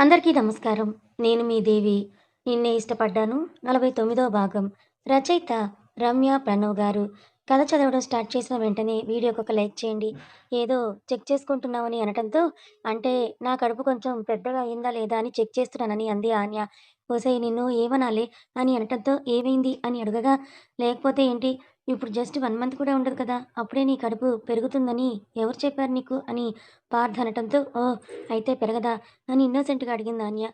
అందరికీ నమస్కారం. నేను మీ దేవి. నిన్నే ఇష్టపడ్డాను నలభై తొమ్మిదో భాగం. రచయిత రమ్య ప్రణవ్ గారు. కథ చదవడం స్టార్ట్ చేసిన వెంటనే వీడియోకి ఒక లైక్ చేయండి. ఏదో చెక్ చేసుకుంటున్నామని అనటంతో అంటే నా కడుపు కొంచెం పెద్దగా అయిందా లేదా అని చెక్ చేస్తున్నానని అంది ఆన్య. ఓసై నిన్ను ఏమనాలి అని అనటంతో ఏమైంది అని అడగగా లేకపోతే ఏంటి? ఇప్పుడు జస్ట్ వన్ మంత్ కూడా ఉండదు కదా. అప్పుడే నీ కడుపు పెరుగుతుందని ఎవరు చెప్పారు నీకు? అని పార్థ అనటంతో ఓ అయితే పెరగదా? అని ఇన్నోసెంట్గా అడిగింది ఆన్య.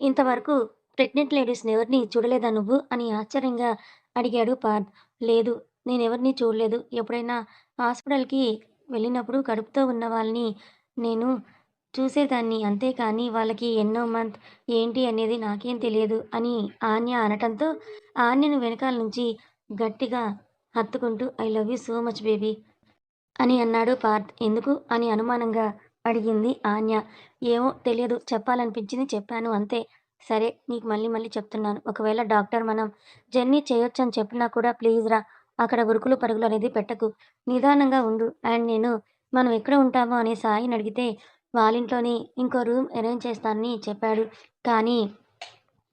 ఇంతవరకు ప్రెగ్నెంట్ లేడీస్ని ఎవరిని చూడలేదా నువ్వు? అని ఆశ్చర్యంగా అడిగాడు పార్థ్. లేదు నేను ఎవరిని చూడలేదు. ఎప్పుడైనా హాస్పిటల్కి వెళ్ళినప్పుడు కడుపుతో ఉన్న వాళ్ళని నేను చూసేదాన్ని. అంతేకాని వాళ్ళకి ఎన్నో మంత్ ఏంటి అనేది నాకేం తెలియదు అని ఆన్య అనటంతో ఆన్యను వెనకాల నుంచి గట్టిగా హత్తుకుంటూ I love you so much baby అని అన్నాడు పార్థ్. ఎందుకు? అని అనుమానంగా అడిగింది ఆన్య ఏమో తెలియదు చెప్పాలనిపించింది చెప్పాను అంతే. సరే నీకు మళ్ళీ మళ్ళీ చెప్తున్నాను. ఒకవేళ డాక్టర్ మనం జర్నీ చేయొచ్చని చెప్పినా కూడా ప్లీజ్ రా అక్కడ ఉరుకులు పరుగులు అనేది పెట్టకు. నిదానంగా ఉండు. అండ్ నేను మనం ఎక్కడ ఉంటామో అనే సాయిని అడిగితే వాళ్ళ ఇంట్లోనే ఇంకో రూమ్ అరేంజ్ చేస్తానని చెప్పాడు. కానీ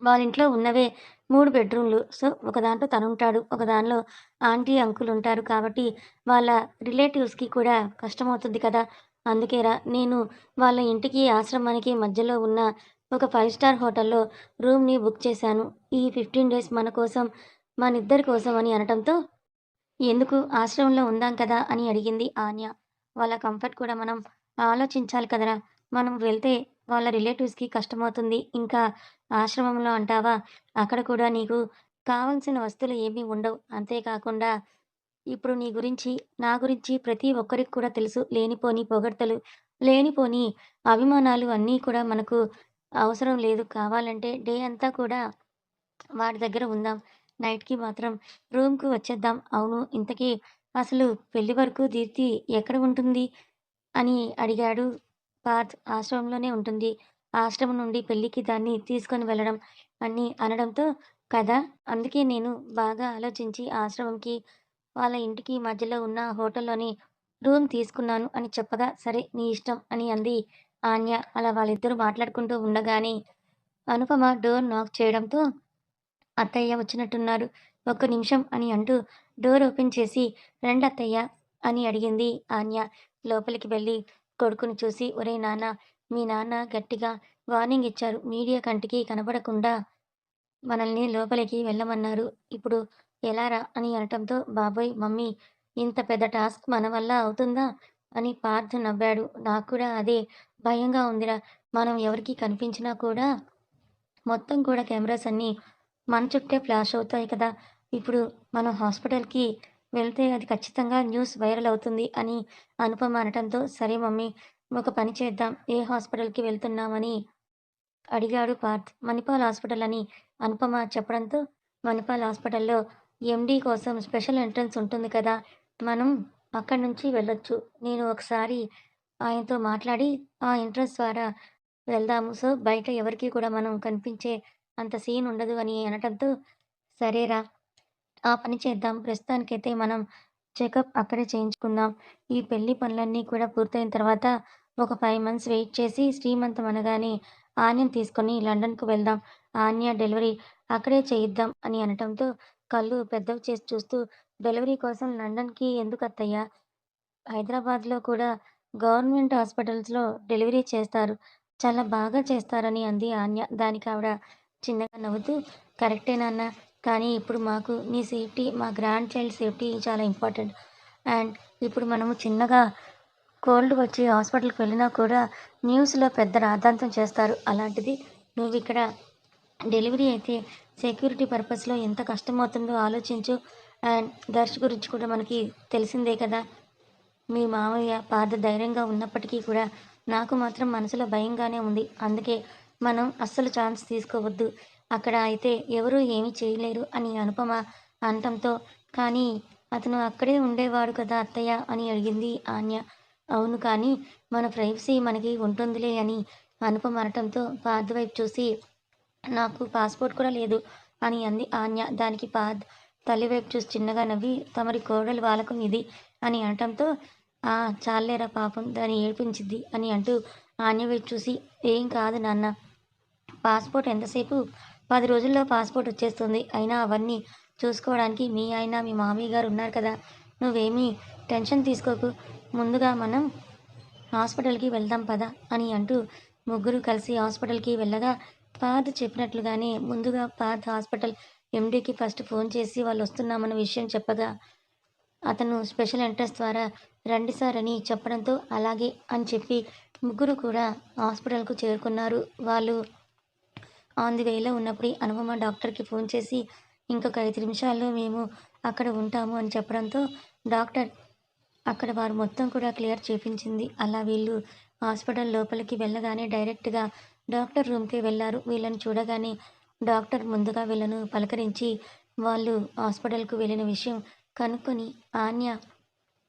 వాళ్ళ ఇంట్లో ఉన్నవే మూడు బెడ్రూమ్లు. సో ఒక దాంట్లో తను ఉంటాడు ఒక దానిలో ఆంటీ అంకుల్ ఉంటారు కాబట్టి వాళ్ళ రిలేటివ్స్కి కూడా కష్టమవుతుంది కదా! అందుకేరా నేను వాళ్ళ ఇంటికి ఆశ్రమానికి మధ్యలో ఉన్న ఒక ఫైవ్ స్టార్ హోటల్లో రూమ్ని బుక్ చేశాను. ఈ ఫిఫ్టీన్ డేస్ మన కోసం మన ఇద్దరి కోసం అని అనటంతో ఎందుకు ఆశ్రమంలో ఉందాం కదా! అని అడిగింది ఆన్య. వాళ్ళ కంఫర్ట్ కూడా మనం ఆలోచించాలి కదరా! మనం వెళ్తే వాళ్ళ రిలేటివ్స్కి కష్టమవుతుంది. ఇంకా ఆశ్రమంలో అంటావా? అక్కడ కూడా నీకు కావాల్సిన వస్తువులు ఏమీ ఉండవు. అంతేకాకుండా ఇప్పుడు నీ గురించి నా గురించి ప్రతి ఒక్కరికి కూడా తెలుసు. లేనిపోని పొగడ్తలు లేనిపోని అభిమానాలు అన్నీ కూడా మనకు అవసరం లేదు. కావాలంటే డే అంతా కూడా వాడి దగ్గర ఉందాం. నైట్కి మాత్రం రూమ్కి వచ్చేద్దాం. అవును ఇంతకీ అసలు పెళ్ళి వరకు దీప్తి ఎక్కడ ఉంటుంది? అని అడిగాడు పార్థ్ ఆశ్రమంలోనే ఉంటుంది. ఆశ్రమం నుండి పెళ్ళికి దాన్ని తీసుకొని వెళ్ళడం అని అనడంతో కదా? అందుకే నేను బాగా ఆలోచించి ఆశ్రమంకి వాళ్ళ ఇంటికి మధ్యలో ఉన్న హోటల్లోని రూమ్ తీసుకున్నాను అని చెప్పగా సరే నీ ఇష్టం అని అంది ఆన్య. అలా వాళ్ళిద్దరూ మాట్లాడుకుంటూ ఉండగానే అనుపమ డోర్ నాక్ చేయడంతో అత్తయ్య వచ్చినట్టున్నారు ఒక్క నిమిషం అని అంటూ డోర్ ఓపెన్ చేసి రండి అత్తయ్య అని అడిగింది ఆన్య. లోపలికి వెళ్ళి కొడుకుని చూసి ఒరే నాన్న మీ నాన్న గట్టిగా వార్నింగ్ ఇచ్చారు. మీడియా కంటికి కనబడకుండా మనల్ని లోపలికి వెళ్ళమన్నారు. ఇప్పుడు ఎలారా అని అనటంతో బాబోయ్ మమ్మీ ఇంత పెద్ద టాస్క్ మన వల్ల అవుతుందా? అని పార్థ్ నవ్వాడు. నాకు కూడా అదే భయంగా ఉందిరా. మనం ఎవరికి కనిపించినా కూడా మొత్తం కూడా కెమెరాస్ అన్నీ మన చుట్టే ఫ్లాష్ అవుతాయి కదా. ఇప్పుడు మనం హాస్పిటల్కి వెళ్తే అది ఖచ్చితంగా న్యూస్ వైరల్ అవుతుంది అని అనుపమ అనటంతో సరే మమ్మీ ఒక పని చేద్దాం. ఏ హాస్పిటల్కి వెళ్తున్నామని అడిగాడు పార్థ్. మణిపాల్ హాస్పిటల్ అని అనుపమ చెప్పడంతో మణిపాల్ హాస్పిటల్లో ఎండీ కోసం స్పెషల్ ఎంట్రన్స్ ఉంటుంది కదా మనం అక్కడి నుంచి వెళ్ళొచ్చు. నేను ఒకసారి ఆయనతో మాట్లాడి ఆ ఎంట్రన్స్ ద్వారా వెళ్దాము. సో బయట ఎవరికి కూడా మనం కనిపించే అంత సీన్ ఉండదు అని అనటంతో సరేరా ఆ పని చేద్దాం. ప్రస్తుతానికైతే మనం చెకప్ అక్కడే చేయించుకుందాం. ఈ పెళ్ళి పనులన్నీ కూడా పూర్తయిన తర్వాత ఒక ఫైవ్ మంత్స్ వెయిట్ చేసి శ్రీమంతం అనగానే ఆన్యను తీసుకొని లండన్కు వెళ్దాం. ఆన్య డెలివరీ అక్కడే చేయిద్దాం అని అనటంతో కళ్ళు పెద్దవి చేసి చూస్తూ డెలివరీ కోసం లండన్కి ఎందుకు అత్తయ్యా హైదరాబాద్లో కూడా గవర్నమెంట్ హాస్పిటల్స్లో డెలివరీ చేస్తారు. చాలా బాగా చేస్తారని అంది ఆన్య. దానికి ఆవిడ చిన్నగా నవ్వుతూ కరెక్టే నాన్న కానీ ఇప్పుడు మాకు మీ సేఫ్టీ మా గ్రాండ్ చైల్డ్ సేఫ్టీ చాలా ఇంపార్టెంట్. అండ్ ఇప్పుడు మనము చిన్నగా కోల్డ్ వచ్చి హాస్పిటల్కి వెళ్ళినా కూడా న్యూస్లో పెద్ద రాద్ధాంతం చేస్తారు. అలాంటిది నువ్వు ఇక్కడ డెలివరీ అయితే సెక్యూరిటీ పర్పస్లో ఎంత కష్టమవుతుందో ఆలోచించు. అండ్ దర్శ్ గురించి కూడా మనకి తెలిసిందే కదా. మీ మామయ్య పాద ధైర్యంగా ఉన్నప్పటికీ కూడా నాకు మాత్రం మనసులో భయంగానే ఉంది. అందుకే మనం అస్సలు ఛాన్స్ తీసుకోవద్దు. అక్కడ అయితే ఎవరూ ఏమీ చేయలేరు అని అనుపమ అంతంతో కానీ అతను అక్కడే ఉండేవాడు కదా అత్తయ్య అని అడిగింది ఆన్య అవును కానీ మన ప్రైవసీ మనకి ఉంటుందిలే అని అనుపమ అనటంతో పాద్ వైపు చూసి నాకు పాస్పోర్ట్ కూడా లేదు అని అంది ఆన్య దానికి పార్థ్ తల్లి వైపు చూసి చిన్నగా నవ్వి తమరి కోడలు వాళ్ళకు ఇది అని అనటంతో ఆ చాలేరా పాపం దాన్ని ఏడిపించిద్ది అని అంటూ ఆన్య వైపు చూసి ఏం కాదు నాన్న పాస్పోర్ట్ ఎంతసేపు పది రోజుల్లో పాస్పోర్ట్ వచ్చేస్తుంది. అయినా అవన్నీ చూసుకోవడానికి మీ ఆయన మీ మామయ్య గారు ఉన్నారు కదా. నువ్వేమీ టెన్షన్ తీసుకోకు. ముందుగా మనం హాస్పిటల్కి వెళ్దాం పద అని అంటూ ముగ్గురు కలిసి హాస్పిటల్కి వెళ్ళగా పార్థ్ చెప్పినట్లుగానే ముందుగా పార్థ్ హాస్పిటల్ ఎండీకి ఫస్ట్ ఫోన్ చేసి వాళ్ళు వస్తున్నామన్న విషయం చెప్పగా అతను స్పెషల్ ఎంట్రెన్స్ ద్వారా రండి సార్ అని చెప్పడంతో అలాగే అని చెప్పి ముగ్గురు కూడా హాస్పిటల్కు చేరుకున్నారు. వాళ్ళు ఆన్ ది వేలో ఉన్నప్పుడు అనుపమ డాక్టర్కి ఫోన్ చేసి ఇంకొక ఐదు నిమిషాల్లో మేము అక్కడ ఉంటాము అని చెప్పడంతో డాక్టర్ అక్కడ వారు మొత్తం కూడా క్లియర్ చేపించింది. అలా వీళ్ళు హాస్పిటల్ లోపలికి వెళ్ళగానే డైరెక్ట్గా డాక్టర్ రూమ్కి వెళ్ళారు వీళ్ళని చూడగానే డాక్టర్ ముందుగా వీళ్ళను పలకరించి వాళ్ళు హాస్పిటల్కు వెళ్ళిన విషయం కనుక్కొని ఆన్య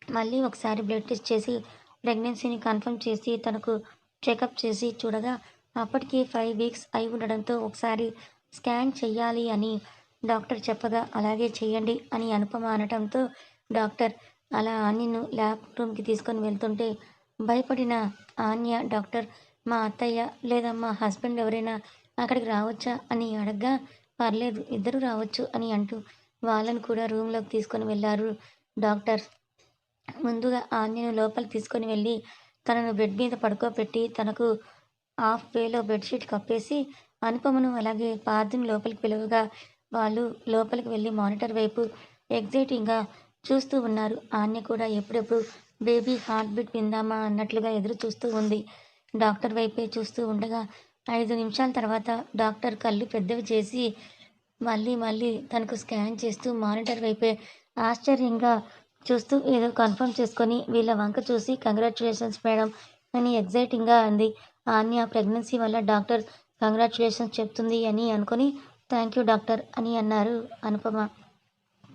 మళ్ళీ ఒకసారి బ్లడ్ టెస్ట్ చేసి ప్రెగ్నెన్సీని కన్ఫర్మ్ చేసి తనకు చెకప్ చేసి చూడగా అప్పటికే ఫైవ్ వీక్స్ అయి ఉండడంతో ఒకసారి స్కాన్ చెయ్యాలి అని డాక్టర్ చెప్పగా అలాగే చేయండి అని అనుపమ అనటంతో డాక్టర్ అలా ఆన్యను ల్యాబ్ రూమ్కి తీసుకొని వెళ్తుంటే భయపడిన ఆన్య డాక్టర్ మా అత్తయ్య లేదా మా హస్బెండ్ ఎవరైనా అక్కడికి రావచ్చా అని అడగ్గా పర్లేదు ఇద్దరు రావచ్చు అని అంటూ వాళ్ళను కూడా రూమ్లోకి తీసుకొని వెళ్ళారు డాక్టర్. ముందుగా ఆన్యను లోపలికి తీసుకొని వెళ్ళి తనను బెడ్ మీద పడుకోబెట్టి తనకు హాఫ్ వేలో బెడ్షీట్ కప్పేసి అనుపమను అలాగే పార్థిని లోపలికి పిలువగా వాళ్ళు లోపలికి వెళ్ళి మానిటర్ వైపు ఎగ్జైటింగ్గా చూస్తూ ఉన్నారు. ఆన్య కూడా ఎప్పుడెప్పుడు బేబీ హార్ట్ బీట్ విందామా అన్నట్లుగా ఎదురు చూస్తూ ఉంది. డాక్టర్ వైపే చూస్తూ ఉండగా ఐదు నిమిషాల తర్వాత డాక్టర్ కళ్ళు పెద్దవి చేసి మళ్ళీ మళ్ళీ తనకు స్కాన్ చేస్తూ మానిటర్ వైపే ఆశ్చర్యంగా చూస్తూ ఏదో కన్ఫర్మ్ చేసుకొని వీళ్ళ వంక చూసి కంగ్రాచులేషన్స్ మేడం అని ఎగ్జైటింగ్గా అంది. ఆన్య ప్రెగ్నెన్సీ వల్ల డాక్టర్ కంగ్రాచులేషన్స్ చెప్తుంది అని అనుకొని థ్యాంక్ యూ డాక్టర్ అని అన్నారు అనుపమ.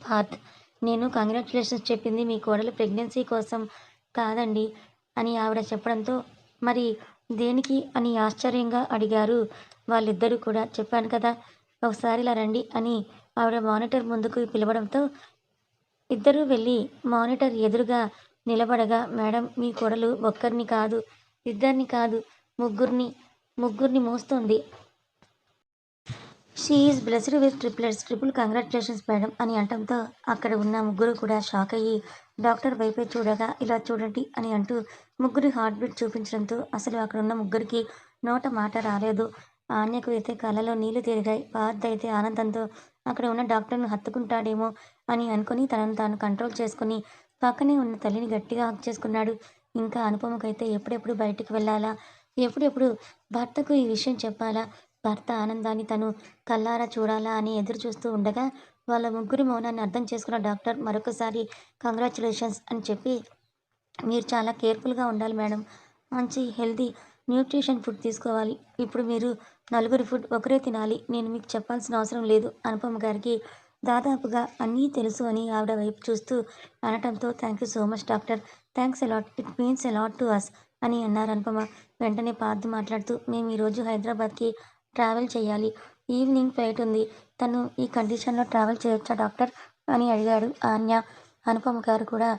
పార్త్ నేను కంగ్రాచులేషన్స్ చెప్పింది మీ కోడలు ప్రెగ్నెన్సీ కోసం కాదండి అని ఆవిడ చెప్పడంతో మరి దేనికి? అని ఆశ్చర్యంగా అడిగారు వాళ్ళిద్దరూ కూడా. చెప్పాను కదా ఒకసారి ఇలా రండి అని ఆవిడ మానిటర్ ముందుకు పిలవడంతో ఇద్దరూ వెళ్ళి మానిటర్ ఎదురుగా నిలబడగా మేడం మీ కొడలు ఒక్కరిని కాదు ఇద్దరిని కాదు ముగ్గురిని ముగ్గురిని మోస్తుంది. She is blessed with triplets triple congratulations madam అని అంటంతో అక్కడ ఉన్న ముగ్గురు కూడా షాక్ అయ్యి డాక్టర్ వైపే చూడగా ఇలా చూడండి అని అంటూ ముగ్గురి హార్ట్ బీట్ చూపించడంతో అసలు అక్కడ ఉన్న ముగ్గురికి నోట మాట రాలేదు. ఆన్యకు అయితే కళ్ళలో నీళ్ళు తిరిగాయి. పార్థ అయితే ఆనందంతో అక్కడ ఉన్న డాక్టర్ను హత్తుకుంటాడేమో అని అనుకుని తనను తాను కంట్రోల్ చేసుకుని పక్కనే ఉన్న తల్లిని గట్టిగా హక్ చేసుకున్నాడు. ఇంకా అనుపమకైతే ఎప్పుడెప్పుడు బయటికి వెళ్ళాలా? ఎప్పుడెప్పుడు భర్తకు ఈ విషయం చెప్పాలా? భర్త ఆనందాన్ని తను కల్లారా చూడాలా అని ఎదురు చూస్తూ ఉండగా వాళ్ళ ముగ్గురు మౌనాన్ని అర్థం చేసుకున్న డాక్టర్ మరొకసారి కంగ్రాచులేషన్స్ అని చెప్పి మీరు చాలా కేర్ఫుల్గా ఉండాలి మేడం. మంచి హెల్తీ న్యూట్రిషన్ ఫుడ్ తీసుకోవాలి. ఇప్పుడు మీరు నలుగురు ఫుడ్ ఒకరే తినాలి. నేను మీకు చెప్పాల్సిన అవసరం లేదు అనుపమ గారికి దాదాపుగా అన్నీ తెలుసు అని ఆవిడ వైపు చూస్తూ అనటంతో thank you so much doctor. Thanks a lot it means a lot to us. అని అన్నారు అనుపమ. వెంటనే పార్థు మాట్లాడుతూ మేము ఈరోజు హైదరాబాద్కి ట్రావెల్ చేయాలి. ఈవినింగ్ ఫ్లైట్ ఉంది. తను ఈ కండిషన్లో ట్రావెల్ చేయొచ్చా డాక్టర్? అని అడిగాడు ఆన్య అనుపమ గారు కూడా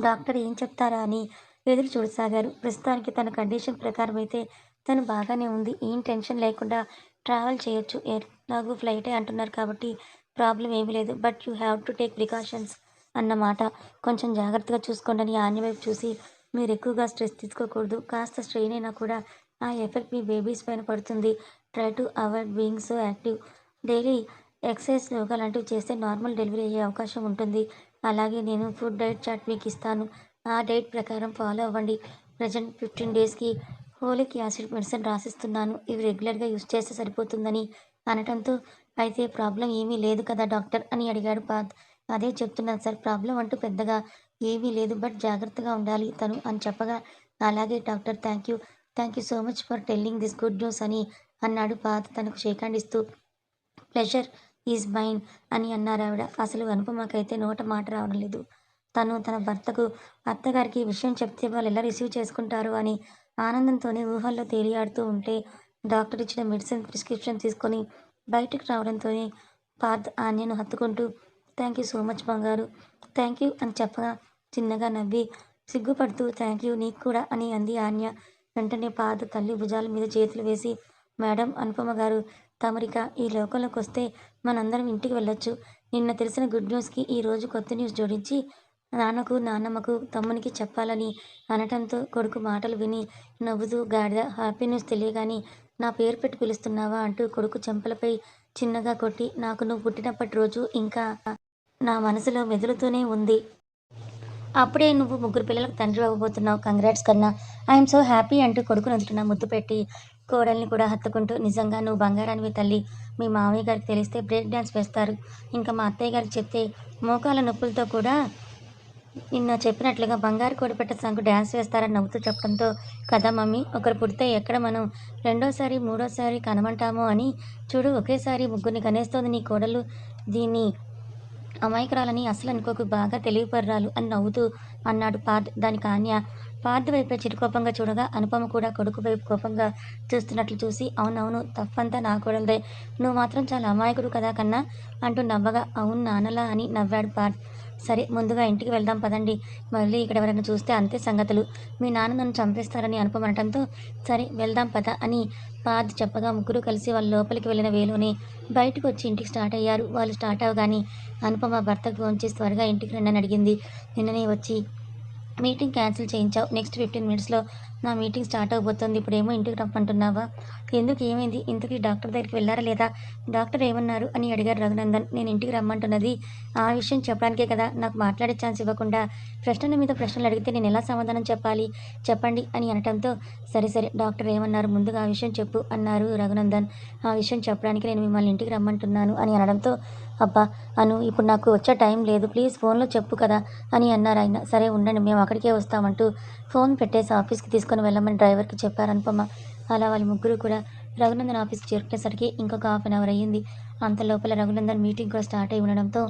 డాక్టర్ ఏం చెప్తారా? అని ఎదురు చూడసాగారు. ప్రస్తుతానికి తన కండిషన్ ప్రకారం అయితే తను బాగానే ఉంది. ఏం టెన్షన్ లేకుండా ట్రావెల్ చేయొచ్చు. ఎలాగూ ఫ్లైటే అంటున్నారు కాబట్టి ప్రాబ్లం ఏమీ లేదు. But you have to take precautions అన్నమాట. కొంచెం జాగ్రత్తగా చూసుకోండి అని ఆన్య వైపు చూసి మీరు ఎక్కువగా స్ట్రెస్ తీసుకోకూడదు. కాస్త స్ట్రెయిన్ అయినా కూడా ఆ ఎఫెక్ట్ మీ బేబీస్ పైన పడుతుంది. Try to avoid being so active. Daily exercise yoga లాంటివి చేస్తే నార్మల్ డెలివరీ అయ్యే అవకాశం ఉంటుంది. అలాగే నేను ఫుడ్ డైట్ చార్ట్ మీకు ఇస్తాను. ఆ డైట్ ప్రకారం ఫాలో అవ్వండి. ప్రజెంట్ ఫిఫ్టీన్ డేస్కి హోలిక్ యాసిడ్ మెడిసిన్ రాసిస్తున్నాను. ఇవి రెగ్యులర్గా యూస్ చేస్తే సరిపోతుందని అనటంతో అయితే ప్రాబ్లం ఏమీ లేదు కదా డాక్టర్ అని అడిగాడు పాత్. అదే చెప్తున్నాను సార్ ప్రాబ్లం అంటూ పెద్దగా ఏమీ లేదు బట్ జాగ్రత్తగా ఉండాలి తను అని చెప్పగా అలాగే doctor thank you. Thank you so much for telling this good news అని అన్నాడు పాత తనకు షేక్ హ్యాండ్ ఇస్తూ ప్లెజర్ ఈజ్ మైన్ అని అన్నారు ఆవిడ. అసలు అనుపమకైతే నోట మాట రావడం లేదు. తను తన భర్తకు అత్తగారికి విషయం చెప్తే వాళ్ళు ఎలా రిసీవ్ చేసుకుంటారు అని ఆనందంతోనే ఊహల్లో తేలియాడుతూ ఉంటే డాక్టర్ ఇచ్చిన మెడిసిన్ ప్రిస్క్రిప్షన్ తీసుకొని బయటకు రావడంతోనే పార్థ్ ఆన్యను హత్తుకుంటూ థ్యాంక్ యూ సో మచ్ బంగారు. థ్యాంక్ యూ అని చెప్పగా చిన్నగా నవ్వి సిగ్గుపడుతూ థ్యాంక్ యూ నీకు కూడా అని అంది ఆన్య వెంటనే పాద తల్లి భుజాల మీద చేతులు వేసి మేడం అనుపమ గారు తమరిక ఈ లోకంలోకి వస్తే మనందరం ఇంటికి వెళ్ళొచ్చు. నిన్న తెలిసిన గుడ్ న్యూస్కి ఈరోజు కొత్త న్యూస్ జోడించి నాన్నకు నాన్నమ్మకు తమ్మునికి చెప్పాలని అనటంతో కొడుకు మాటలు విని నవ్వుతూ గాడిద హ్యాపీ న్యూస్ తెలియగాని నా పేరు పెట్టి పిలుస్తున్నావా అంటూ కొడుకు చెంపలపై చిన్నగా కొట్టి నాకు నువ్వు పుట్టినప్పటి రోజు ఇంకా నా మనసులో మెదులుతూనే ఉంది. అప్పుడే నువ్వు ముగ్గురు పిల్లలకు తండ్రి అవ్వబోతున్నావు. కంగ్రాట్స్ కన్నా. ఐఎమ్ సో హ్యాపీ అంటూ కొడుకుని నుదుటిన ముద్దు పెట్టి కోడల్ని కూడా హత్తుకుంటూ నిజంగా నువ్వు బంగారానివి తల్లి. మీ మామయ్య గారికి తెలిస్తే బ్రేక్ డ్యాన్స్ వేస్తారు. ఇంకా మా అత్తయ్య గారికి చెప్తే మోకాల నొప్పులతో కూడా నిన్న చెప్పినట్లుగా బంగారు కోడిపెట్ట సంకు డ్యాన్స్ వేస్తారని నవ్వుతూ చెప్పడంతో కదా మమ్మీ ఒకరు పుడితే ఎక్కడ మనం? రెండోసారి మూడోసారి కనమంటామో అని చూడు ఒకేసారి ముగ్గురిని కనేస్తోంది నీ కోడలు. దీన్ని అమాయకురాలని అసలు అనుకోకు బాగా తెలివిపర్రాలు అని నవ్వుతూ అన్నాడు పార్థ్. దానికి ఆన్య పార్థ్ వైపే చిరుకోపంగా చూడగా అనుపమ కూడా కొడుకు వైపు కోపంగా చూస్తున్నట్లు చూసి అవునవును తప్పంతా నా కోడలదే. నువ్వు మాత్రం చాలా అమాయకుడు కదా కన్నా అంటూ నవ్వగా అవును నాన్నలా అని నవ్వాడు పార్థ్. సరే ముందుగా ఇంటికి వెళ్దాం పదండి. మళ్ళీ ఇక్కడ ఎవరైనా చూస్తే అంతే సంగతులు. మీ నాన్న నన్ను చంపేస్తారని అనుపమనటంతో సరే వెళ్దాం పద అని పార్థ్ చెప్పగా ముగ్గురు కలిసి వాళ్ళ లోపలికి వెళ్ళిన వేలోనే బయటకు వచ్చి ఇంటికి స్టార్ట్ అయ్యారు. వాళ్ళు స్టార్ట్ అవగానే అనుపమ భర్తకు ఫోన్ చేసి త్వరగా ఇంటికి రండి అని అడిగింది. నిన్ననే వచ్చి మీటింగ్ క్యాన్సిల్ చేయించావు. నెక్స్ట్ ఫిఫ్టీన్ మినిట్స్లో నా మీటింగ్ స్టార్ట్ అవబోతుంది. ఇప్పుడేమో ఇంటికి రమ్మంటున్నావా? ఎందుకు ఏమైంది ఇంతకీ డాక్టర్ దగ్గరికి వెళ్ళారా లేదా? డాక్టర్ ఏమన్నారు? అని అడిగారు రఘునందన్. నేను ఇంటికి రమ్మంటున్నది. ఆ విషయం చెప్పడానికే కదా. నాకు మాట్లాడే ఛాన్స్ ఇవ్వకుండా ప్రశ్నల మీద ప్రశ్నలు అడిగితే నేను ఎలా సమాధానం చెప్పాలి? చెప్పండి అని అనటంతో సరే సరే డాక్టర్ ఏమన్నారు? ముందుగా ఆ విషయం చెప్పు అన్నారు రఘునందన్. ఆ విషయం చెప్పడానికి నేను మిమ్మల్ని ఇంటికి రమ్మంటున్నాను అని అనడంతో అబ్బా అను ఇప్పుడు నాకు వచ్చే టైం లేదు. ప్లీజ్ ఫోన్లో చెప్పు కదా అని అన్నారు ఆయన. సరే ఉండండి మేము అక్కడికే వస్తామంటూ ఫోన్ పెట్టేసి ఆఫీస్కి తీసుకొని వెళ్ళమని డ్రైవర్కి చెప్పారు అనుపమ అలా వాళ్ళ ముగ్గురు కూడా రఘునందన్ ఆఫీస్ చేరుకునేసరికి ఇంకొక హాఫ్ అన్ అవర్ అయ్యింది. అంత లోపల రఘునందన్ మీటింగ్ కూడా స్టార్ట్ అయి ఉండడంతో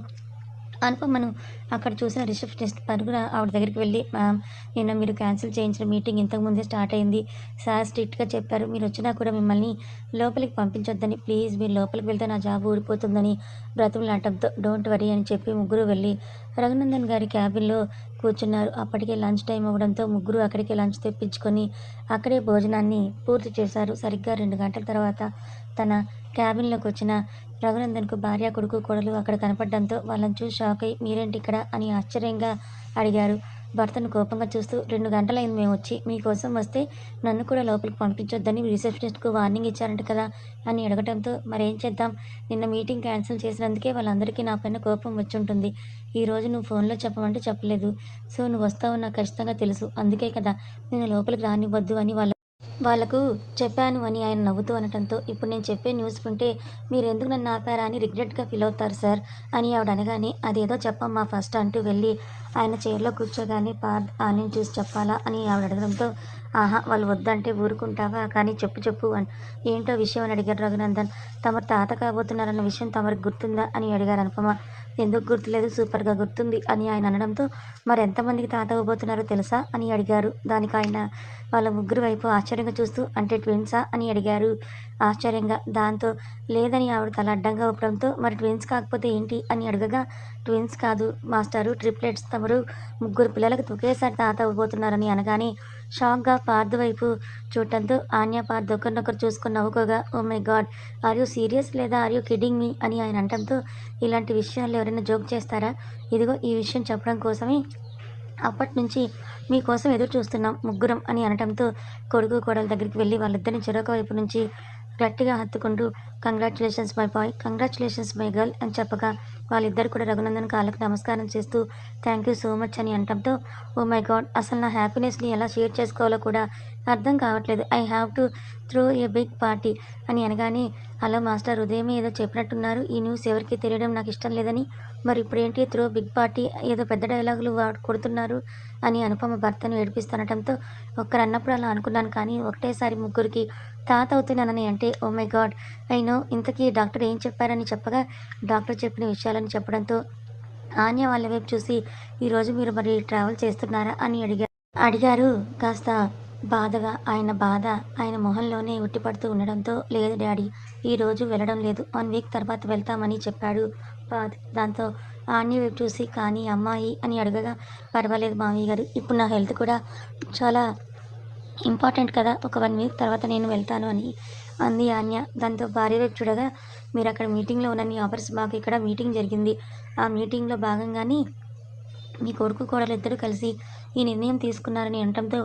అనుపమను అక్కడ చూసిన రిసెప్షనిస్ట్ పరుగున ఆవిడ దగ్గరికి వెళ్ళి మ్యామ్ నిన్న మీరు క్యాన్సిల్ చేయించిన మీటింగ్ ఇంతకుముందే స్టార్ట్ అయింది. సార్ స్ట్రిక్ట్గా చెప్పారు. మీరు వచ్చినా కూడా మిమ్మల్ని లోపలికి పంపించొద్దని ప్లీజ్ మీరు లోపలికి వెళ్తే నా జాబ్ ఊడిపోతుందని బ్రతుకులాటంతో డోంట్ వరీ అని చెప్పి ముగ్గురు వెళ్ళి రఘునందన్ గారి క్యాబిన్లో కూర్చున్నారు. అప్పటికే లంచ్ టైం అవ్వడంతో ముగ్గురు అక్కడికే లంచ్ తెప్పించుకొని అక్కడే భోజనాన్ని పూర్తి చేశారు. సరిగ్గా రెండు గంటల తర్వాత తన క్యాబిన్లోకి వచ్చిన రఘునందన్కు భార్య కొడుకు కొడలు అక్కడ కనపడడంతో వాళ్ళని చూసి షాక్ అయ్యి మీరేంటి ఇక్కడ? అని ఆశ్చర్యంగా అడిగారు. భర్తను కోపంగా చూస్తూ రెండు గంటలైంది మేము వచ్చి మీకోసం వస్తే నన్ను కూడా లోపలికి పంపించొద్దని రిసెప్షనిస్ట్కు వార్నింగ్ ఇచ్చారంట కదా అని అడగటంతో మరేం చేద్దాం? నిన్న మీటింగ్ క్యాన్సిల్ చేసినందుకే వాళ్ళందరికీ నా పైన కోపం వచ్చి ఉంటుంది ఈ రోజు నువ్వు ఫోన్లో చెప్పమంటే చెప్పలేదు. సో నువ్వు వస్తావు నాకు ఖచ్చితంగా తెలుసు. అందుకే కదా నేను లోపలికి రానివ్వద్దు అని వాళ్ళ వాళ్ళకు చెప్పాను అని ఆయన నవ్వుతూ అనటంతో ఇప్పుడు నేను చెప్పే న్యూస్ వింటే మీరు ఎందుకు నన్ను ఆపారా అని రిగ్రెట్గా ఫీల్ అవుతారు సార్ అని ఆవిడ అనగానే అదేదో చెప్పమ్మా ఫస్ట్ అంటూ వెళ్ళి ఆయన చైర్లో కూర్చోగానే పార్థ్ ఆని చూసి చెప్పాలా అని ఆవిడ అడగడంతో ఆహా వాళ్ళు వద్దంటే ఊరుకుంటావా? కానీ చెప్పు చెప్పు అని ఏంటో విషయం అని అడిగారు రఘునందన్. తమరు తాత కాబోతున్నారన్న విషయం తమరికి గుర్తుందా అని అడిగారు అనుపమ. ఎందుకు గుర్తులేదు? సూపర్గా గుర్తుంది అని ఆయన అనడంతో మరి ఎంతమందికి తాత అవ్వబోతున్నారో తెలుసా అని అడిగారు. దానికి ఆయన వాళ్ళ ముగ్గురు వైపు ఆశ్చర్యంగా చూస్తూ అంటే ట్విన్సా అని అడిగారు. ఆశ్చర్యంగా. దాంతో లేదని ఆవిడ తల అడ్డంగా ఊపడంతో మరి ట్విన్స్ కాకపోతే ఏంటి అని అడగగా ట్విన్స్ కాదు మాస్టారు ట్రిప్లెట్స్ తమరు ముగ్గురు పిల్లలకు ఒకేసారి తాత అవ్వబోతున్నారని అనగానే షాక్గా పార్థ్ వైపు చూడటంతో ఆన్య పార్థ్ ఒకరినొకరు చూసుకుని నవ్వుకోగా ఓ my god are you serious లేదా ఆర్ యూ కిడ్డింగ్ మీ? అని ఆయన అనటంతో ఇలాంటి విషయాలు ఎవరైనా జోక్ చేస్తారా? ఇదిగో ఈ విషయం చెప్పడం కోసమే అప్పటి నుంచి మీకోసం ఎదురు చూస్తున్నాం ముగ్గురం అని అనటంతో కొడుకు కోడల దగ్గరికి వెళ్ళి వాళ్ళిద్దరిని చెరొక వైపు నుంచి గట్టిగా హత్తుకుంటూ congratulations my boy congratulations my girl అని చెప్పగా వాళ్ళిద్దరు కూడా రఘునందన్ కాళ్ళకు నమస్కారం చేస్తూ థ్యాంక్ యూ సో మచ్ అని అంటంతో ఓ మై గాడ్ అసలు నా హ్యాపీనెస్ని ఎలా షేర్ చేసుకోవాలో కూడా అర్థం కావట్లేదు. I have to throw a big party అని అనగానే హలో మాస్టర్ ఉదయమే ఏదో చెప్పినట్టున్నారు. ఈ న్యూస్ ఎవరికి తెలియడం నాకు ఇష్టం లేదని. మరి ఇప్పుడు ఏంటి త్రో బిగ్ పార్టీ? ఏదో పెద్ద డైలాగులు వాడు కొడుతున్నారు అని అనుపమ భర్తను ఏడిపిస్తునటంతో ఒక్కరు అన్నప్పుడు అలా అనుకున్నాను కానీ ఒకటేసారి ముగ్గురికి తాత అవుతున్నానని అంటే ఓ మై గాడ్ అయినో ఇంతకీ డాక్టర్ ఏం చెప్పారని చెప్పగా డాక్టర్ చెప్పిన విషయాలని చెప్పడంతో ఆన్య వాళ్ళ వైపు చూసి ఈరోజు మీరు మరి ట్రావెల్ చేస్తున్నారా? అని అడిగారు అడిగారు. కాస్త బాధగా ఆయన బాధ ఆయన మొహంలోనే ఉట్టిపడుతూ ఉండడంతో లేదు డాడీ ఈ రోజు వెళ్ళడం లేదు. వన్ వీక్ తర్వాత వెళ్తామని చెప్పాడు దాంతో ఆన్య వైపు చూసి కానీ అమ్మాయి అని అడగగా పర్వాలేదు మామయ్య గారు ఇప్పుడు నా హెల్త్ కూడా చాలా ఇంపార్టెంట్ కదా ఒక వన్ వీక్ తర్వాత నేను వెళ్తాను అని అంది ఆన్య. దాంతో భార్య వైపు చూడగా మీరు అక్కడ మీటింగ్లో ఉన్న నీ ఆఫర్స్ మాకు ఇక్కడ మీటింగ్ జరిగింది. ఆ మీటింగ్లో భాగంగానే మీ కొడుకు కోడలు ఇద్దరు కలిసి ఈ నిర్ణయం తీసుకున్నారని అనటంతో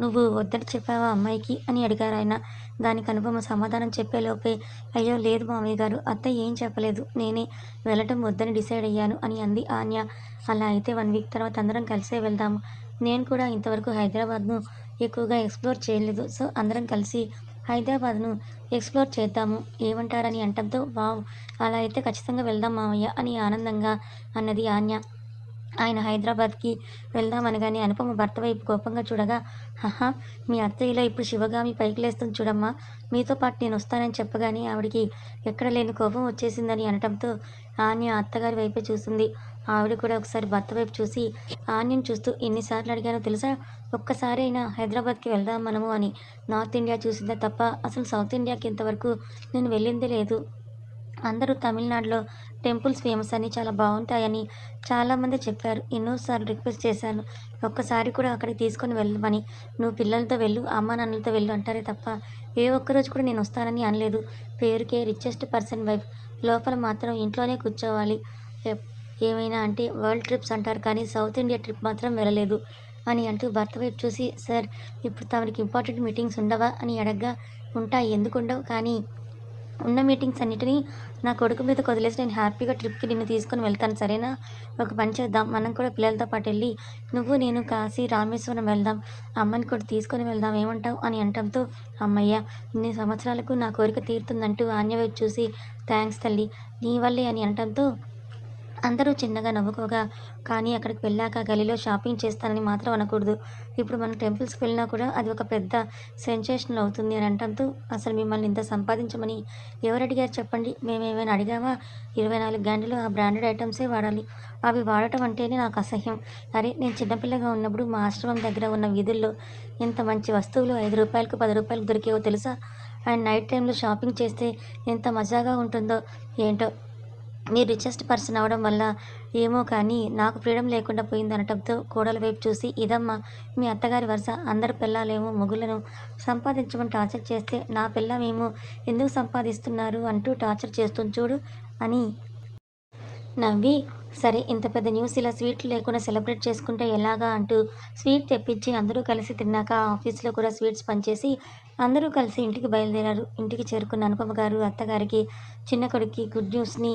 నువ్వు వద్దని చెప్పావా అమ్మాయికి? అని అడిగారు ఆయన. దానికి అనుపమ సమాధానం చెప్పేలోపే అయ్యో లేదు మామయ్య గారు అత్తయ్య ఏం చెప్పలేదు నేనే వెళ్ళటం వద్దని డిసైడ్ అయ్యాను అని అంది ఆన్య. అలా అయితే వన్ వీక్ తర్వాత అందరం కలిసే వెళ్దాము నేను కూడా ఇంతవరకు హైదరాబాద్ను ఎక్కువగా ఎక్స్ప్లోర్ చేయలేదు. సో అందరం కలిసి హైదరాబాద్ను ఎక్స్ప్లోర్ చేద్దాము. ఏమంటారని అంటంతో వావ్ అలా అయితే ఖచ్చితంగా వెళ్దాం మామయ్య అని ఆనందంగా అన్నది ఆన్య ఆయన హైదరాబాద్కి వెళ్దామనగానే అనుపమ భర్త వైపు కోపంగా చూడగా హహా మీ అత్తయ్యలో ఇప్పుడు శివగామి పైకి లేస్తుంది చూడమ్మా. మీతో పాటు నేను వస్తానని చెప్పగానే ఆవిడికి ఎక్కడ లేని కోపం వచ్చేసిందని అనటంతో ఆన్య అత్తగారి వైపే చూసింది. ఆవిడ కూడా ఒకసారి భర్త వైపు చూసి ఆన్యను చూస్తూ ఎన్నిసార్లు అడిగానో తెలుసా? ఒక్కసారైనా హైదరాబాద్కి వెళ్దాం మనము అని. నార్త్ ఇండియా చూసిందే తప్ప అసలు సౌత్ ఇండియాకి ఇంతవరకు నేను వెళ్ళిందే లేదు. అందరూ తమిళనాడులో టెంపుల్స్ ఫేమస్ అని చాలా బాగుంటాయని చాలామంది చెప్పారు. ఎన్నోసార్లు రిక్వెస్ట్ చేశాను. ఒక్కసారి కూడా అక్కడికి తీసుకొని వెళ్ళమని. నువ్వు పిల్లలతో వెళ్ళు అమ్మ నాన్నలతో వెళ్ళు అంటారే తప్ప ఏ ఒక్కరోజు కూడా నేను వస్తానని అనలేదు. పేరుకే రిచెస్ట్ పర్సన్ వైఫ్. లోపల మాత్రం ఇంట్లోనే కూర్చోవాలి. ఏమైనా అంటే వరల్డ్ ట్రిప్స్ అంటారు కానీ సౌత్ ఇండియా ట్రిప్ మాత్రం వెళ్ళలేదు అని అంటూ భర్త వైపు చూసి సార్ ఇప్పుడు తమకి ఇంపార్టెంట్ మీటింగ్స్ ఉండవా? అని అడగ్గా ఉంటాయి ఎందుకు ఉండవు? కానీ ఉన్న మీటింగ్స్ అన్నిటినీ నా కొడుకు మీద కొదిలేసి నేను హ్యాపీగా ట్రిప్కి నిన్ను తీసుకొని వెళ్తాను సరేనా? ఒక పని చేద్దాం మనం కూడా పిల్లలతో పాటు వెళ్ళి నువ్వు నేను కాశీ రామేశ్వరం వెళ్దాం అమ్మని కూడా తీసుకొని వెళ్దాం ఏమంటావు? అని అంటంతో అమ్మయ్య ఇన్ని సంవత్సరాలకు నా కోరిక తీరుతుందంటూ ఆన్య వైపు చూసి థ్యాంక్స్ తల్లి నీ వల్లే అని అంటంతో అందరూ చిన్నగా నవ్వుకోగా కానీ అక్కడికి వెళ్ళాక గలీలో షాపింగ్ చేస్తానని మాత్రం అనకూడదు. ఇప్పుడు మనం టెంపుల్స్కి వెళ్ళినా కూడా అది ఒక పెద్ద సెన్సేషన్ అవుతుంది అని అంటంతో అసలు మిమ్మల్ని ఇంత సంపాదించమని ఎవరు అడిగారు చెప్పండి? మేమేమైనా అడిగామా? ఇరవై నాలుగు గంటలు ఆ బ్రాండెడ్ ఐటమ్సే వాడాలి. అవి వాడటం అంటేనే నాకు అసహ్యం. అరే నేను చిన్నపిల్లగా ఉన్నప్పుడు మా ఆశ్రమం దగ్గర ఉన్న వీధుల్లో ఎంత మంచి వస్తువులు ఐదు రూపాయలకు పది రూపాయలకు దొరికేవో తెలుసా? అండ్ నైట్ టైంలో షాపింగ్ చేస్తే ఎంత మజాగా ఉంటుందో ఏంటో మీరు రిచెస్ట్ పర్సన్ అవడం వల్ల ఏమో కానీ నాకు ఫ్రీడమ్ లేకుండా పోయింది అనటంతో కోడల వైపు చూసి ఇదమ్మా మీ అత్తగారి వరుస. అందరి పిల్లలేమో మొగులను సంపాదించమని టార్చర్ చేస్తే నా పిల్లమేమో ఎందుకు సంపాదిస్తున్నారు అంటూ టార్చర్ చేస్తుంది చూడు అని నవ్వి సరే ఇంత పెద్ద న్యూస్ ఇలా స్వీట్లు లేకుండా సెలబ్రేట్ చేసుకుంటే ఎలాగా? అంటూ స్వీట్ తెప్పించి అందరూ కలిసి తిన్నాక ఆఫీస్లో కూడా స్వీట్స్ పనిచేసి అందరూ కలిసి ఇంటికి బయలుదేరారు. ఇంటికి చేరుకున్న అనుపమ గారు అత్తగారికి చిన్న కొడుక్కి గుడ్ న్యూస్ని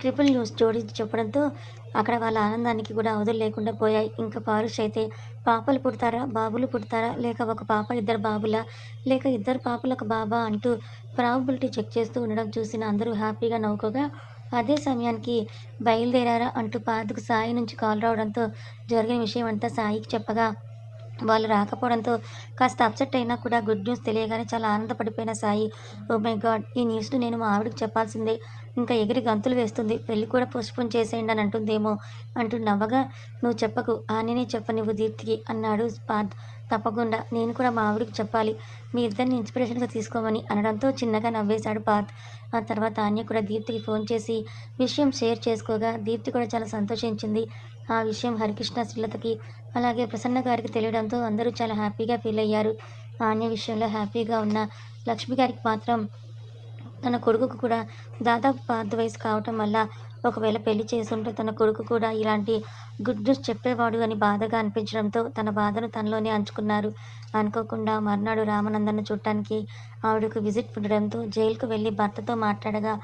ట్రిపుల్ న్యూస్ జోడించి చెప్పడంతో అక్కడ వాళ్ళ ఆనందానికి కూడా అవధులు లేకుండా పోయాయి. ఇంకా పారుష్ అయితే పాపలు పుడతారా? బాబులు పుడతారా? లేక ఒక పాప ఇద్దరు బాబులా? లేక ఇద్దరు పాపలకు బాబా అంటూ ప్రాబబిలిటీ చెక్ చేస్తూ ఉండడం చూసిన అందరూ హ్యాపీగా నవ్వుకోగా అదే సమయానికి బయలుదేరారా అంటూ పాతకు సాయి నుంచి కాల్ రావడంతో జరిగిన విషయం అంతా సాయికి చెప్పగా వాళ్ళు రాకపోవడంతో కాస్త అప్సెట్ అయినా కూడా గుడ్ న్యూస్ తెలియగానే చాలా ఆనందపడిపోయిన సాయి ఓ మై గాడ్ ఈ న్యూస్ను నేను మా ఆవిడకి చెప్పాల్సిందే. ఇంకా ఎగిరి గంతులు వేస్తుంది. పెళ్ళి కూడా పోస్ట్పోన్ చేసేయండి అని అంటుందేమో అంటూ నవ్వగా నువ్వు చెప్పకు. ఆనేనే చెప్పనివ్వు దీప్తికి అన్నాడు పార్థ్. తప్పకుండా. నేను కూడా మా ఆవిడకి చెప్పాలి. మీ ఇద్దరిని ఇన్స్పిరేషన్గా తీసుకోమని అనడంతో చిన్నగా నవ్వేశాడు పార్థ్. ఆ తర్వాత ఆన్య కూడా దీప్తికి ఫోన్ చేసి విషయం షేర్ చేసుకోగా. దీప్తి కూడా చాలా సంతోషించింది. ఆ విషయం హరికృష్ణ శ్రీలతకి అలాగే ప్రసన్న గారికి తెలియడంతో అందరూ చాలా హ్యాపీగా ఫీల్ అయ్యారు. ఆన్య విషయంలో హ్యాపీగా ఉన్న లక్ష్మి గారికి మాత్రం తన కొడుకుకు కూడా దాదాపు పాత వయసు కావటం వల్ల ఒకవేళ పెళ్ళి చేసుంటే తన కొడుకు కూడా ఇలాంటి గుడ్ న్యూస్ చెప్పేవాడు అని బాధగా అనిపించడంతో తన బాధను తనలోనే అంచుకున్నారు. అనుకోకుండా మర్నాడు రామనందన్ను చూడటానికి ఆవిడకు విజిట్ ఉండడంతో జైలుకు వెళ్ళి భర్తతో మాట్లాడగా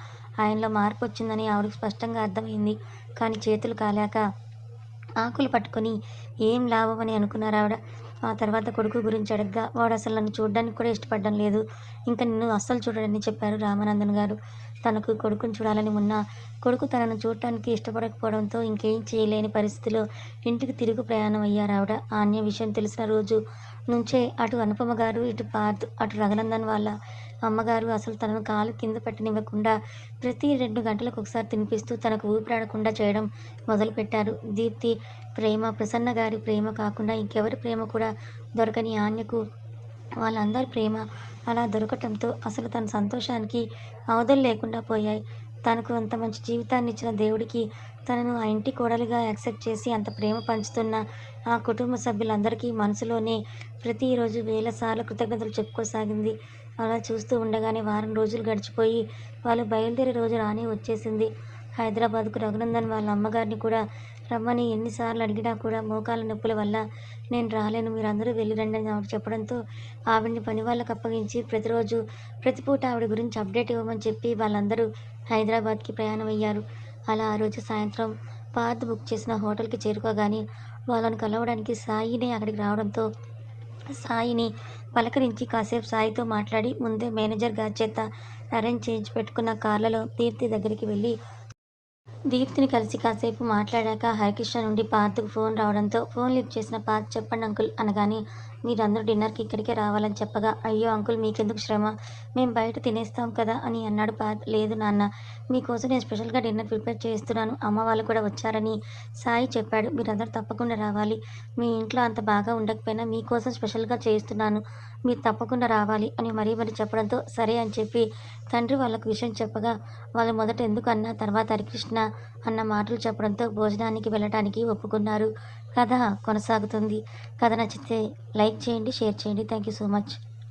ఆయనలో మార్పు వచ్చిందని ఆవిడకు స్పష్టంగా అర్థమైంది. కానీ చేతులు కాలాక ఆకులు పట్టుకొని ఏం లాభం అని అనుకున్నారు ఆవిడ? ఆ తర్వాత కొడుకు గురించి అడగ్గా వాడు అసలు నన్ను చూడడానికి కూడా ఇష్టపడడం లేదు. ఇంకా నిన్ను అస్సలు చూడడని చెప్పారు రామానందన్ గారు. తనకు కొడుకుని చూడాలని ఉన్నా కొడుకు తనను చూడటానికి ఇష్టపడకపోవడంతో ఇంకేం చేయలేని పరిస్థితిలో ఇంటికి తిరుగు ప్రయాణం అయ్యారు ఆవిడ. ఆన్య విషయం తెలిసిన రోజు నుంచే అటు అనుపమ గారు ఇటు పార్థ్ అటు రఘునందన్ వాళ్ళ అమ్మగారు అసలు తనను కాలు కింద పెట్టనివ్వకుండా ప్రతి రెండు గంటలకు ఒకసారి తినిపిస్తూ తనకు ఊపిరాడకుండా చేయడం మొదలుపెట్టారు. దీప్తి ప్రేమ ప్రసన్న గారి ప్రేమ కాకుండా ఇంకెవరి ప్రేమ కూడా దొరకని ఆన్యకు వాళ్ళందరి ప్రేమ అలా దొరకటంతో అసలు తన సంతోషానికి అవధులు లేకుండా పోయాయి. తనకు అంత మంచి జీవితాన్ని ఇచ్చిన దేవుడికి తనను ఆ ఇంటి కోడలుగా యాక్సెప్ట్ చేసి అంత ప్రేమ పంచుతున్న ఆ కుటుంబ సభ్యులందరికీ మనసులోనే ప్రతిరోజు వేల సార్లు కృతజ్ఞతలు చెప్పుకోసాగింది. అలా చూస్తూ ఉండగానే వారం రోజులు గడిచిపోయి వాళ్ళు బయలుదేరే రోజు రాని వచ్చేసింది. హైదరాబాద్కు రఘునందన్ వాళ్ళ అమ్మగారిని కూడా రమ్మని ఎన్నిసార్లు అడిగినా కూడా మోకాల నొప్పుల వల్ల నేను రాలేను మీరందరూ వెళ్ళిరండి అని ఆవిడ చెప్పడంతో ఆవిడని పని వాళ్ళకి అప్పగించి ప్రతిరోజు ప్రతిపూట ఆవిడ గురించి అప్డేట్ ఇవ్వమని చెప్పి వాళ్ళందరూ హైదరాబాద్కి ప్రయాణం అయ్యారు. అలా ఆ రోజు సాయంత్రం పాత బుక్ చేసిన హోటల్కి చేరుకోగానే వాళ్ళని కలవడానికి సాయినే అక్కడికి రావడంతో సాయిని పలకరించి కాసేపు సాయితో మాట్లాడి ముందే మేనేజర్ గారి చేత అరేంజ్ చేయించి పెట్టుకున్న కార్లలో దీప్తి దగ్గరికి వెళ్ళి దీప్తిని కలిసి కాసేపు మాట్లాడాక హరికృష్ణ నుండి పార్థకు ఫోన్ రావడంతో ఫోన్ లిఫ్ట్ చేసిన పార్థ్ చెప్పండి అంకుల్ అనగానే మీరందరూ డిన్నర్కి ఇక్కడికే రావాలని చెప్పగా అయ్యో అంకుల్ మీకెందుకు శ్రమ? మేము బయట తినేస్తాం కదా అని అన్నాడు పా లేదు నాన్న మీకోసం నేను స్పెషల్గా డిన్నర్ ప్రిపేర్ చేస్తున్నాను అమ్మ వాళ్ళు కూడా వచ్చారని సాయి చెప్పాడు. మీరందరూ తప్పకుండా రావాలి. మీ ఇంట్లో అంత బాగా ఉండకపోయినా మీకోసం స్పెషల్గా చేస్తున్నాను మీరు తప్పకుండా రావాలి అని మరీ మరీ చెప్పడంతో సరే అని చెప్పి తండ్రి వాళ్ళకు విషయం చెప్పగా వాళ్ళు మొదట ఎందుకు అన్న తర్వాత హరికృష్ణ అన్న మాటలు చెప్పడంతో భోజనానికి వెళ్ళటానికి ఒప్పుకున్నారు. కథ కొనసాగుతుంది. కథ నచ్చితే లైక్ చేయండి షేర్ చేయండి. Thank you so much